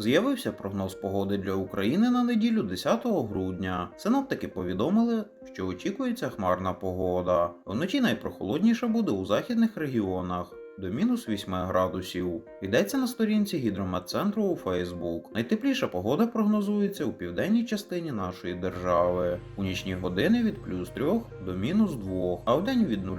З'явився прогноз погоди для України на неділю 10 грудня. Синоптики повідомили, що очікується хмарна погода. Вночі найпрохолодніше буде у західних регіонах. До мінус 8 градусів. Йдеться на сторінці гідрометцентру у Фейсбук. Найтепліша погода прогнозується у південній частині нашої держави. У нічні години від плюс 3 до мінус 2, а вдень від 0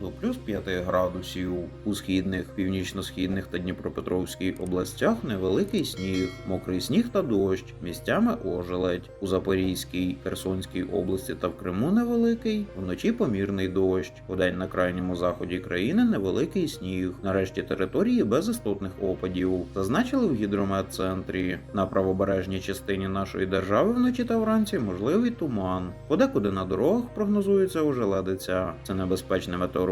до плюс 5 градусів. У східних, північно-східних та Дніпропетровській областях невеликий сніг, мокрий сніг та дощ, місцями ожеледь. У Запорізькій, Херсонській області та в Криму невеликий, вночі помірний дощ. Удень на крайньому заході країни невеликий сніг. Нарешті території без істотних опадів. Зазначили в гідрометцентрі. На правобережній частині нашої держави вночі та вранці можливий туман. Подекуди на дорогах прогнозується ожеледиця. Це небезпечне метеорологічне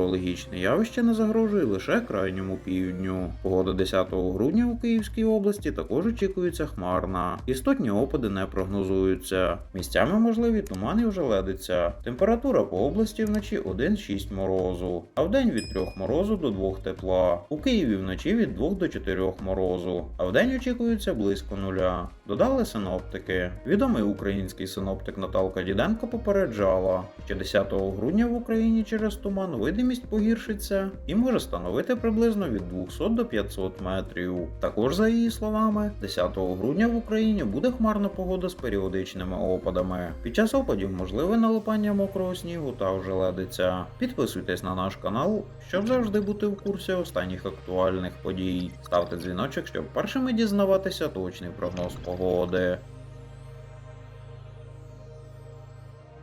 явище не загрожує лише крайньому півдню. Погода 10 грудня у Київській області також очікується хмарна. Істотні опади не прогнозуються. Місцями можливі туман і ожеледиця. Температура по області вночі 1-6 морозу, а вдень від 3 морозу до 2 тепла. У Києві вночі від 2 до 4 морозу, а вдень очікується близько нуля. Додали синоптики. Відомий український синоптик Наталка Діденко попереджала, що 10 грудня в Україні через туман видимість погіршиться і може становити приблизно від 200 до 500 метрів. Також, за її словами, 10 грудня в Україні буде хмарна погода з періодичними опадами. Під час опадів можливе налипання мокрого снігу та ожеледиця. Підписуйтесь на наш канал, щоб завжди бути в курсі останніх актуальних подій. Ставте дзвіночок, щоб першими дізнаватися точний прогноз погоди.